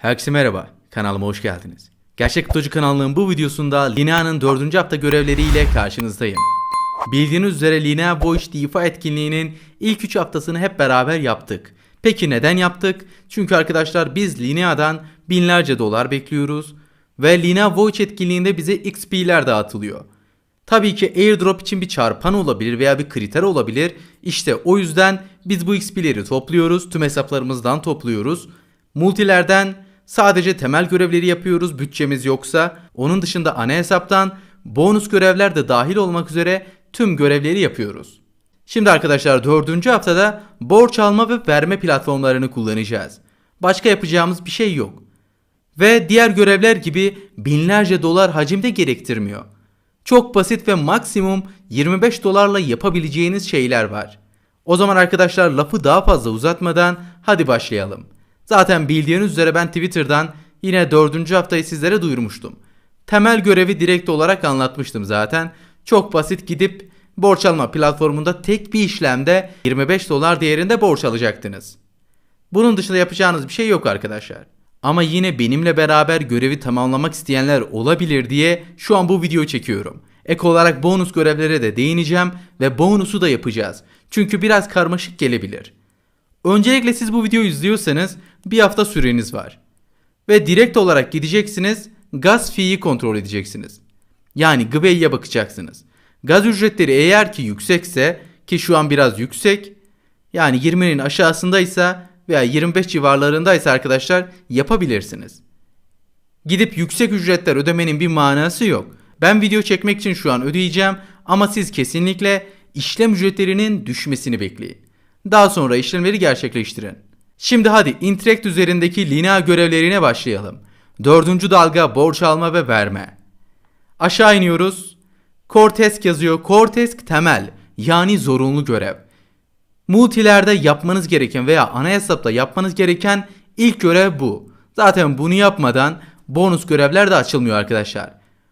Herkese merhaba, kanalıma hoş geldiniz. Gerçek Kutucu kanalının bu videosunda Linea'nın 4. hafta görevleriyle karşınızdayım. Bildiğiniz üzere Linea Voice DeFi etkinliğinin ilk 3 haftasını hep beraber yaptık. Peki neden yaptık? Çünkü arkadaşlar biz Linea'dan binlerce dolar bekliyoruz ve Linea Voice etkinliğinde bize XP'ler dağıtılıyor. Tabii ki airdrop için bir çarpan olabilir veya bir kriter olabilir. İşte o yüzden biz bu XP'leri topluyoruz. Tüm hesaplarımızdan topluyoruz. Multilerden sadece temel görevleri yapıyoruz bütçemiz yoksa. Onun dışında ana hesaptan bonus görevler de dahil olmak üzere tüm görevleri yapıyoruz. Şimdi arkadaşlar dördüncü haftada borç alma ve verme platformlarını kullanacağız. Başka yapacağımız bir şey yok. Ve diğer görevler gibi binlerce dolar hacimde gerektirmiyor. Çok basit ve maksimum 25 dolarla yapabileceğiniz şeyler var. O zaman arkadaşlar lafı daha fazla uzatmadan hadi başlayalım. Zaten bildiğiniz üzere ben Twitter'dan yine 4. haftayı sizlere duyurmuştum. Temel görevi direkt olarak anlatmıştım zaten. Çok basit gidip borç alma platformunda tek bir işlemde 25 dolar değerinde borç alacaktınız. Bunun dışında yapacağınız bir şey yok arkadaşlar. Ama yine benimle beraber görevi tamamlamak isteyenler olabilir diye şu an bu videoyu çekiyorum. Ek olarak bonus görevlere de değineceğim ve bonusu da yapacağız. Çünkü biraz karmaşık gelebilir. Öncelikle siz bu videoyu izliyorsanız bir hafta süreniz var. Ve direkt olarak gideceksiniz gaz fiyi kontrol edeceksiniz. Yani GBE'ye bakacaksınız. Gaz ücretleri eğer ki yüksekse ki şu an biraz yüksek yani 20'nin aşağısındaysa veya 25 civarlarındaysa arkadaşlar yapabilirsiniz. Gidip yüksek ücretler ödemenin bir manası yok. Ben video çekmek için şu an ödeyeceğim ama siz kesinlikle işlem ücretlerinin düşmesini bekleyin. Daha sonra işlemleri gerçekleştirin. Şimdi hadi Interact üzerindeki Linea görevlerine başlayalım. Dördüncü dalga borç alma ve verme. Aşağı iniyoruz. Cortesk yazıyor. Cortesk temel yani zorunlu görev. Multilerde yapmanız gereken veya ana hesapta yapmanız gereken ilk görev bu. Zaten bunu yapmadan bonus görevler de açılmıyor arkadaşlar.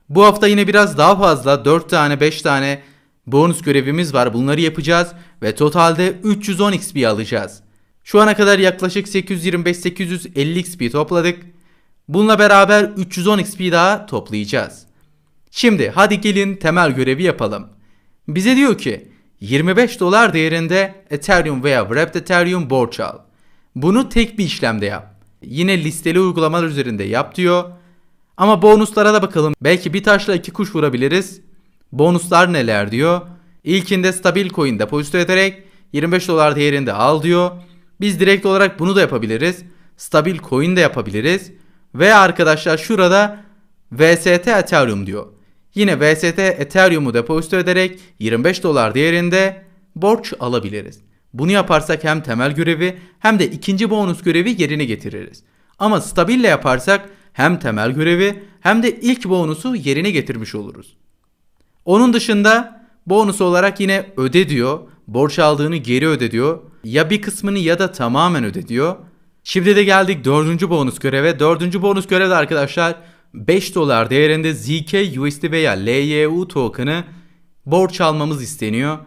Bu hafta yine biraz daha fazla 4 tane 5 tane bonus görevimiz var. Bunları yapacağız ve totalde 310 XP alacağız. Şu ana kadar yaklaşık 825-850 XP topladık. Bununla beraber 310 XP daha toplayacağız. Şimdi hadi gelin temel görevi yapalım. Bize diyor ki 25 dolar değerinde Ethereum veya Wrapped Ethereum borç al. Bunu tek bir işlemde yap. Yine listeli uygulamalar üzerinde yap diyor. Ama bonuslara da bakalım. Belki bir taşla iki kuş vurabiliriz. Bonuslar neler diyor. İlkinde stabil coin depozito ederek 25 dolar değerinde al diyor. Biz direkt olarak bunu da yapabiliriz. Stabil coin de yapabiliriz. Ve arkadaşlar şurada VST Ethereum diyor. Yine VST Ethereum'u depozito ederek 25 dolar değerinde borç alabiliriz. Bunu yaparsak hem temel görevi hem de ikinci bonus görevi yerine getiririz. Ama stabille yaparsak hem temel görevi hem de ilk bonusu yerine getirmiş oluruz. Onun dışında bonus olarak yine öde diyor. Borç aldığını geri öde diyor. Ya bir kısmını ya da tamamen öde diyor. Şimdi de geldik dördüncü bonus göreve. Dördüncü bonus görevde arkadaşlar 5 dolar değerinde ZK USD veya LYU token'ı borç almamız isteniyor.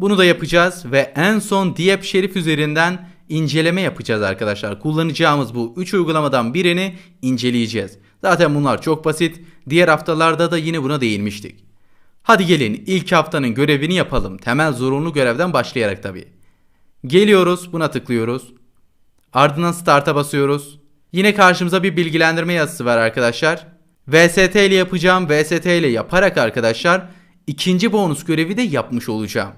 Bunu da yapacağız ve en son Diep Şerif üzerinden inceleme yapacağız arkadaşlar. Kullanacağımız bu 3 uygulamadan birini inceleyeceğiz. Zaten bunlar çok basit. Diğer haftalarda da yine buna değinmiştik. Hadi gelin ilk haftanın görevini yapalım. Temel zorunlu görevden başlayarak tabi. Geliyoruz buna tıklıyoruz. Ardından start'a basıyoruz. Yine karşımıza bir bilgilendirme yazısı var arkadaşlar. VST ile yapacağım. VST ile yaparak arkadaşlar ikinci bonus görevi de yapmış olacağım.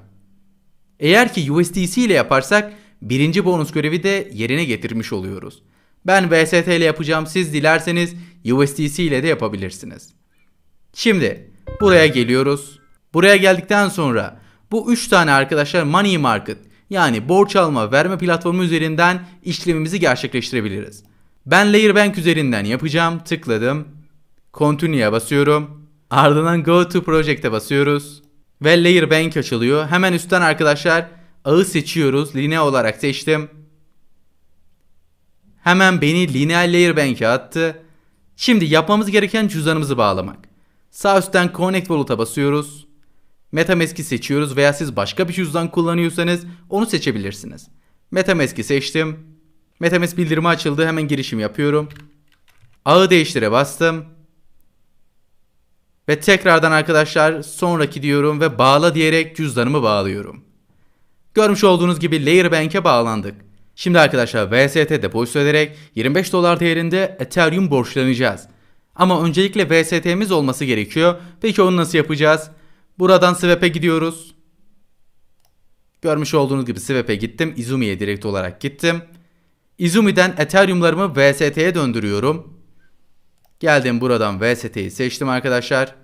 Eğer ki USDC ile yaparsak birinci bonus görevi de yerine getirmiş oluyoruz. Ben VST ile yapacağım. Siz dilerseniz USDC ile de yapabilirsiniz. Şimdi buraya geliyoruz. Buraya geldikten sonra bu 3 tane arkadaşlar Money Market yani borç alma verme platformu üzerinden işlemimizi gerçekleştirebiliriz. Ben Layer Bank üzerinden yapacağım. Tıkladım. Continue'ya basıyorum. Ardından Go to Project'e basıyoruz. Ve Layer Bank açılıyor. Hemen üstten arkadaşlar ağı seçiyoruz. Linea olarak seçtim. Hemen beni Lineal Layer Bank'e attı. Şimdi yapmamız gereken cüzdanımızı bağlamak. Sağ üstten Connect Wallet'a basıyoruz. Metamask'i seçiyoruz veya siz başka bir cüzdan kullanıyorsanız onu seçebilirsiniz. Metamask'i seçtim. Metamask bildirimi açıldı. Hemen girişim yapıyorum. Ağı değiştire bastım. Ve tekrardan arkadaşlar sonraki diyorum ve bağla diyerek cüzdanımı bağlıyorum. Görmüş olduğunuz gibi Layer Bank'e bağlandık. Şimdi arkadaşlar VST depozito ederek 25 dolar değerinde Ethereum borçlanacağız. Ama öncelikle VST'miz olması gerekiyor. Peki onu nasıl yapacağız? Buradan Swap'e gidiyoruz. Görmüş olduğunuz gibi Swap'e gittim. Izumi'ye direkt olarak gittim. Izumi'den Ethereum'larımı VST'ye döndürüyorum. Geldim buradan VST'yi seçtim arkadaşlar.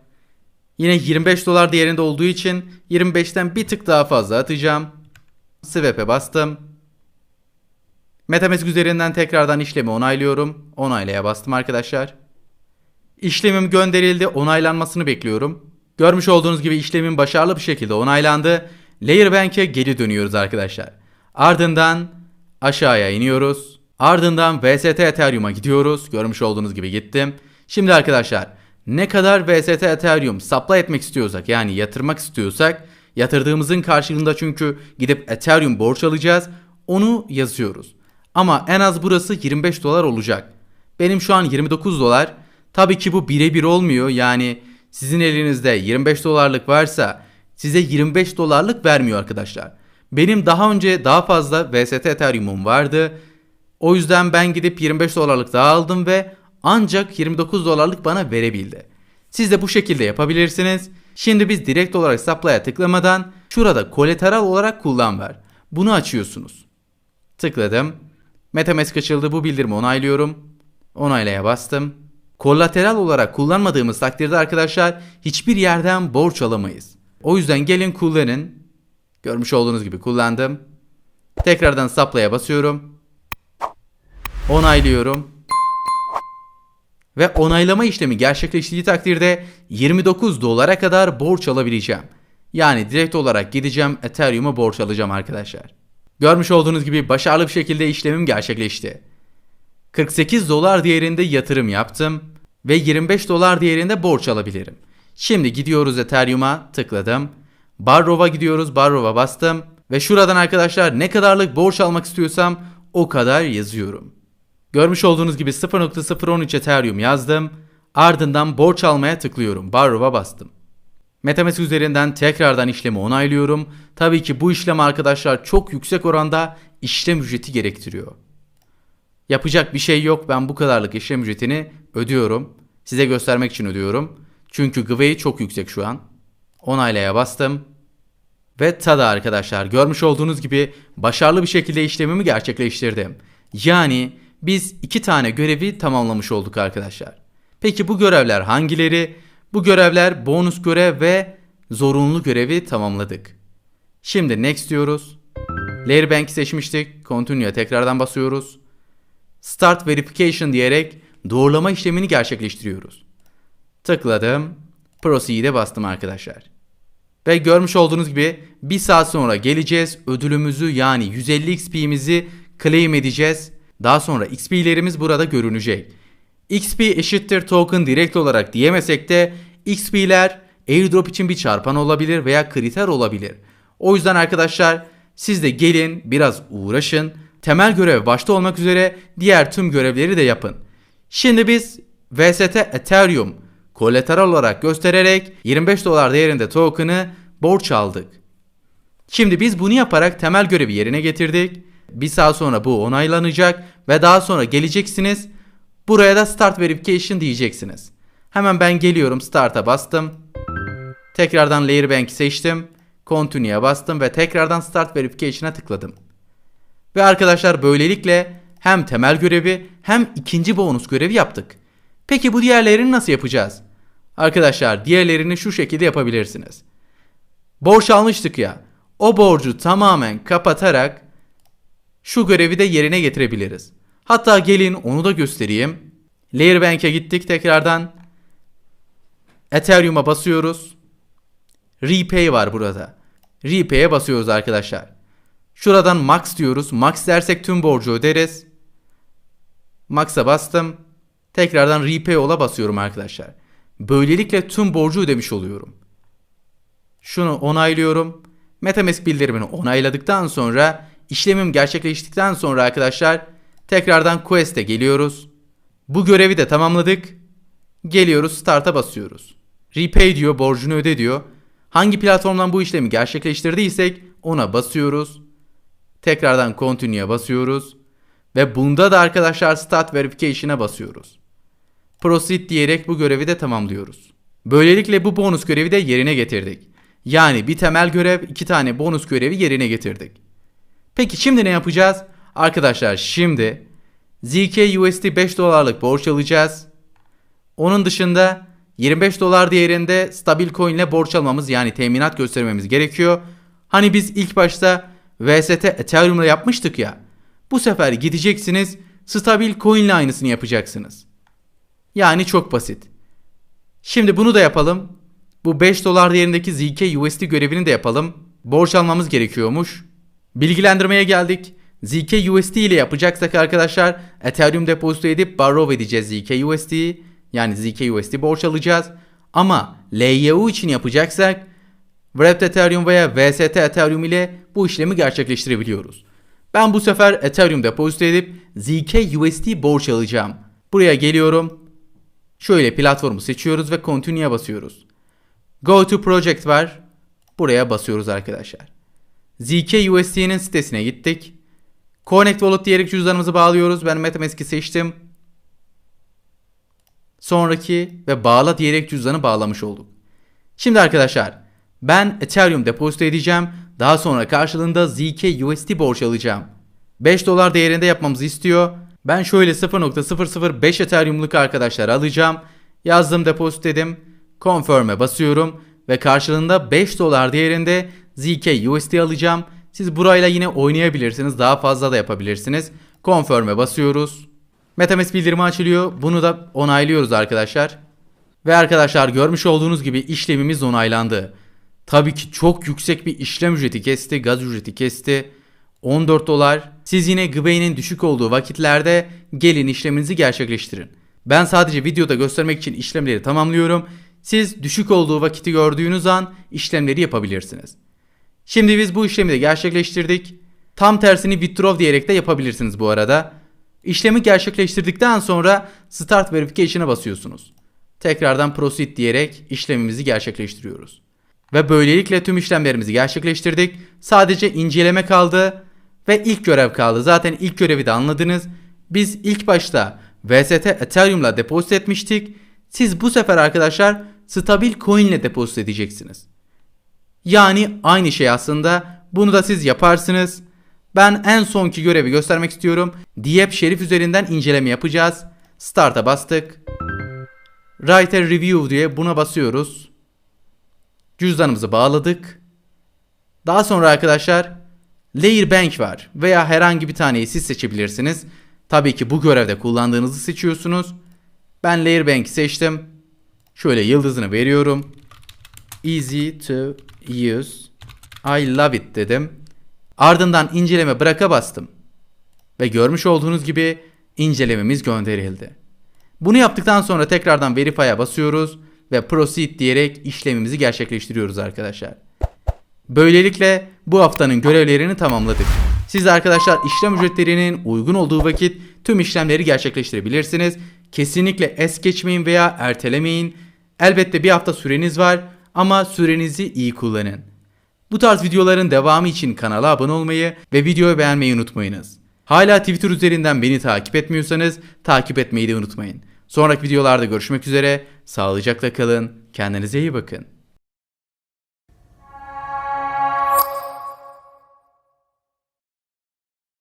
Yine 25 dolar değerinde olduğu için 25'ten bir tık daha fazla atacağım. Swap'e bastım. Metamask üzerinden tekrardan işlemi onaylıyorum. Onaylaya bastım arkadaşlar. İşlemim gönderildi. Onaylanmasını bekliyorum. Görmüş olduğunuz gibi işlemin başarılı bir şekilde onaylandı. Layer Bank'e geri dönüyoruz arkadaşlar. Ardından aşağıya iniyoruz. Ardından VST Ethereum'a gidiyoruz. Görmüş olduğunuz gibi gittim. Şimdi arkadaşlar ne kadar VST Ethereum supply etmek istiyorsak yani yatırmak istiyorsak yatırdığımızın karşılığında çünkü gidip Ethereum borç alacağız. Onu yazıyoruz. Ama en az burası 25 dolar olacak. Benim şu an 29 dolar. Tabii ki bu birebir olmuyor. Yani sizin elinizde 25 dolarlık varsa size 25 dolarlık vermiyor arkadaşlar. Benim daha önce daha fazla VST Ethereum'um vardı. O yüzden ben gidip 25 dolarlık daha aldım ve ancak 29 dolarlık bana verebildi. Siz de bu şekilde yapabilirsiniz. Şimdi biz direkt olarak supply'a tıklamadan şurada kolateral olarak kullan ver. Bunu açıyorsunuz. Tıkladım. Metamask açıldı bu bildirimi onaylıyorum. Onaylaya bastım. Kolateral olarak kullanmadığımız takdirde arkadaşlar hiçbir yerden borç alamayız. O yüzden gelin kullanın. Görmüş olduğunuz gibi kullandım. Tekrardan supply'a basıyorum. Onaylıyorum. Ve onaylama işlemi gerçekleştiği takdirde 29 dolara kadar borç alabileceğim. Yani direkt olarak gideceğim Ethereum'a borç alacağım arkadaşlar. Görmüş olduğunuz gibi başarılı bir şekilde işlemim gerçekleşti. 48 dolar değerinde yatırım yaptım ve 25 dolar değerinde borç alabilirim. Şimdi gidiyoruz Ethereum'a tıkladım. Barrow'a gidiyoruz. Barrow'a bastım. Ve şuradan arkadaşlar ne kadarlık borç almak istiyorsam o kadar yazıyorum. Görmüş olduğunuz gibi 0.013 Ethereum yazdım. Ardından borç almaya tıklıyorum. Barrow'a bastım. Metamask üzerinden tekrardan işlemi onaylıyorum. Tabii ki bu işlem arkadaşlar çok yüksek oranda işlem ücreti gerektiriyor. Yapacak bir şey yok. Ben bu kadarlık işlem ücretini ödüyorum. Size göstermek için ödüyorum. Çünkü Gwei çok yüksek şu an. Onaylaya bastım. Ve tada arkadaşlar görmüş olduğunuz gibi başarılı bir şekilde işlemimi gerçekleştirdim. Yani biz iki tane görevi tamamlamış olduk arkadaşlar. Peki bu görevler hangileri? Bu görevler bonus görev ve zorunlu görevi tamamladık. Şimdi next diyoruz. Layer Bank'i seçmiştik. Continue'ya tekrardan basıyoruz. Start Verification diyerek doğrulama işlemini gerçekleştiriyoruz. Tıkladım. Proceed'e bastım arkadaşlar. Ve görmüş olduğunuz gibi bir saat sonra geleceğiz. Ödülümüzü yani 150 XP'mizi claim edeceğiz. Daha sonra XP'lerimiz burada görünecek. XP eşittir token direkt olarak diyemesek de XP'ler airdrop için bir çarpan olabilir veya kriter olabilir. O yüzden arkadaşlar siz de gelin biraz uğraşın. Temel görev başta olmak üzere diğer tüm görevleri de yapın. Şimdi biz VST Ethereum kolateral olarak göstererek 25 dolar değerinde token'ı borç aldık. Şimdi biz bunu yaparak temel görevi yerine getirdik. Bir saat sonra bu onaylanacak ve daha sonra geleceksiniz. Buraya da Start Verification diyeceksiniz. Hemen ben geliyorum Start'a bastım. Tekrardan Layer Bank'i seçtim. Continue'ya bastım ve tekrardan Start Verification'a tıkladım. Ve arkadaşlar böylelikle hem temel görevi hem ikinci bonus görevi yaptık. Peki bu diğerlerini nasıl yapacağız? Arkadaşlar diğerlerini şu şekilde yapabilirsiniz. Borç almıştık ya. O borcu tamamen kapatarak şu görevi de yerine getirebiliriz. Hatta gelin onu da göstereyim. Layer Bank'e gittik tekrardan. Ethereum'a basıyoruz. Repay var burada. Repay'e basıyoruz arkadaşlar. Şuradan max diyoruz. Max dersek tüm borcu öderiz. Max'a bastım. Tekrardan repay ola basıyorum arkadaşlar. Böylelikle tüm borcu ödemiş oluyorum. Şunu onaylıyorum. Metamask bildirimini onayladıktan sonra işlemim gerçekleştikten sonra arkadaşlar tekrardan Quest'e geliyoruz. Bu görevi de tamamladık. Geliyoruz start'a basıyoruz. Repay diyor borcunu öde diyor. Hangi platformdan bu işlemi gerçekleştirdiysek ona basıyoruz. Tekrardan continue'ya basıyoruz. Ve bunda da arkadaşlar start verification'a basıyoruz. Proceed diyerek bu görevi de tamamlıyoruz. Böylelikle bu bonus görevi de yerine getirdik. Yani bir temel görev, iki tane bonus görevi yerine getirdik. Peki şimdi ne yapacağız? Arkadaşlar şimdi ZK USD 5 dolarlık borç alacağız. Onun dışında 25 dolar değerinde stabil coin ile borç almamız yani teminat göstermemiz gerekiyor. Hani biz ilk başta VST Ethereum ile yapmıştık ya. Bu sefer gideceksiniz stabil coin aynısını yapacaksınız. Yani çok basit. Şimdi bunu da yapalım. Bu 5 dolar değerindeki ZK USD görevini de yapalım. Borç almamız gerekiyormuş. Bilgilendirmeye geldik. ZK USD ile yapacaksak arkadaşlar Ethereum depozito edip borrow edeceğiz ZK USD'yi. Yani ZK USD borç alacağız. Ama LYU için yapacaksak Wrapped Ethereum veya VST Ethereum ile bu işlemi gerçekleştirebiliyoruz. Ben bu sefer Ethereum depozito edip ZK USD borç alacağım. Buraya geliyorum. Şöyle platformu seçiyoruz ve Continue'ya basıyoruz. Go to Project var. Buraya basıyoruz arkadaşlar. ZK USD'nin sitesine gittik. Connect Wallet diyerek cüzdanımızı bağlıyoruz. Ben MetaMask'i seçtim. Sonraki ve bağla diyerek cüzdanı bağlamış olduk. Şimdi arkadaşlar ben Ethereum depozito edeceğim. Daha sonra karşılığında ZK USD borç alacağım. 5 dolar değerinde yapmamızı istiyor. Ben şöyle 0.005 Ethereum'luk arkadaşlar alacağım. Yazdım depozit dedim. Confirm'e basıyorum ve karşılığında 5 dolar değerinde ZK USD alacağım. Siz burayla yine oynayabilirsiniz. Daha fazla da yapabilirsiniz. Confirm'e basıyoruz. MetaMask bildirimi açılıyor. Bunu da onaylıyoruz arkadaşlar. Ve arkadaşlar görmüş olduğunuz gibi işlemimiz onaylandı. Tabii ki çok yüksek bir işlem ücreti kesti, gaz ücreti kesti. 14 dolar. Siz yine Gbay'nin düşük olduğu vakitlerde gelin işleminizi gerçekleştirin. Ben sadece videoda göstermek için işlemleri tamamlıyorum. Siz düşük olduğu vakiti gördüğünüz an işlemleri yapabilirsiniz. Şimdi biz bu işlemi de gerçekleştirdik. Tam tersini withdraw diyerek de yapabilirsiniz bu arada. İşlemi gerçekleştirdikten sonra Start Verification'a basıyorsunuz. Tekrardan Proceed diyerek işlemimizi gerçekleştiriyoruz. Ve böylelikle tüm işlemlerimizi gerçekleştirdik. Sadece inceleme kaldı ve ilk görev kaldı. Zaten ilk görevi de anladınız. Biz ilk başta VST Ethereum'la depozit etmiştik. Siz bu sefer arkadaşlar stabil coin ile depozit edeceksiniz. Yani aynı şey aslında. Bunu da siz yaparsınız. Ben en sonki görevi göstermek istiyorum. Diep Şerif üzerinden inceleme yapacağız. Start'a bastık. Writer Review diye buna basıyoruz. Cüzdanımızı bağladık. Daha sonra arkadaşlar Layer Bank var veya herhangi bir taneyi siz seçebilirsiniz. Tabii ki bu görevde kullandığınızı seçiyorsunuz. Ben Layer Bank'i seçtim. Şöyle yıldızını veriyorum. Easy to use. I love it dedim. Ardından inceleme bıraka bastım. Ve görmüş olduğunuz gibi incelememiz gönderildi. Bunu yaptıktan sonra tekrardan Verify'a basıyoruz ve Proceed diyerek işlemimizi gerçekleştiriyoruz arkadaşlar. Böylelikle bu haftanın görevlerini tamamladık. Siz arkadaşlar işlem ücretlerinin uygun olduğu vakit tüm işlemleri gerçekleştirebilirsiniz. Kesinlikle es geçmeyin veya ertelemeyin. Elbette bir hafta süreniz var ama sürenizi iyi kullanın. Bu tarz videoların devamı için kanala abone olmayı ve videoyu beğenmeyi unutmayınız. Hala Twitter üzerinden beni takip etmiyorsanız takip etmeyi de unutmayın. Sonraki videolarda görüşmek üzere. Sağlıcakla kalın. Kendinize iyi bakın.